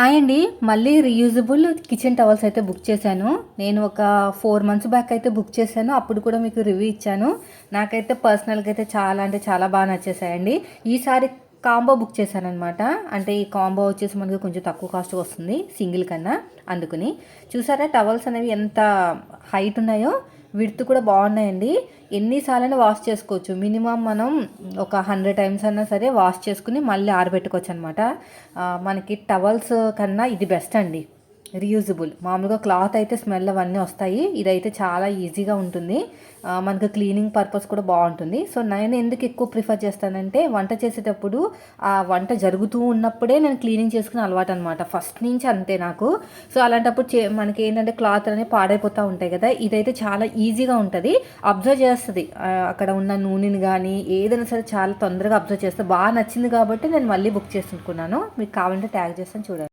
Hi అండి. మళ్ళీ reusable kitchen towels అయితే బుక్ చేశాను. నేను ఒక ఫోర్ మంత్స్ బ్యాక్ అయితే బుక్ చేశాను. అప్పుడు కూడా మీకు రివ్యూ ఇచ్చాను. నాకైతే పర్సనల్గా అయితే చాలా అంటే చాలా బాగా నచ్చేసాయండి. ఈసారి కాంబో బుక్ చేశాను అనమాట అంటే ఈ కాంబో వచ్చేసి మనకి కొంచెం తక్కువ కాస్ట్ వస్తుంది సింగిల్ కన్నా అందుకుని. చూసారా టవల్స్ అనేవి ఎంత హైట్ ఉన్నాయో? విడ్త్ కూడా బాగున్నాయండి. ఎన్నిసార్లైనా వాష్ చేసుకోవచ్చు. మినిమం మనం ఒక హండ్రెడ్ టైమ్స్ అయినా సరే వాష్ చేసుకుని మళ్ళీ ఆరబెట్టుకోవచ్చు అనమాట మనకి టవల్స్ కన్నా ఇది బెస్ట్ అండి. రీయూజబుల్. మామూలుగా క్లాత్ అయితే స్మెల్ అవన్నీ వస్తాయి. ఇదైతే చాలా ఈజీగా ఉంటుంది. మనకు క్లీనింగ్ పర్పస్ కూడా బాగుంటుంది. సో నేను ఎందుకు ఎక్కువ ప్రిఫర్ చేస్తానంటే వంట చేసేటప్పుడు ఆ వంట జరుగుతూ ఉన్నప్పుడే నేను క్లీనింగ్ చేసుకుని అలవాటు అనమాట ఫస్ట్ నుంచి అంతే నాకు. సో అలాంటప్పుడు చే మనకి ఏంటంటే క్లాత్ అనేవి పాడైపోతూ ఉంటాయి కదా. ఇదైతే చాలా ఈజీగా ఉంటుంది. అబ్జర్వ్ చేస్తుంది. అక్కడ ఉన్న నూనెని కానీ ఏదైనా సరే చాలా తొందరగా అబ్జర్వ్ చేస్తే. బాగా నచ్చింది కాబట్టి నేను మళ్ళీ బుక్ చేసుకున్నాను. మీకు కావాలంటే ట్యాగ్ చేస్తాను చూడండి.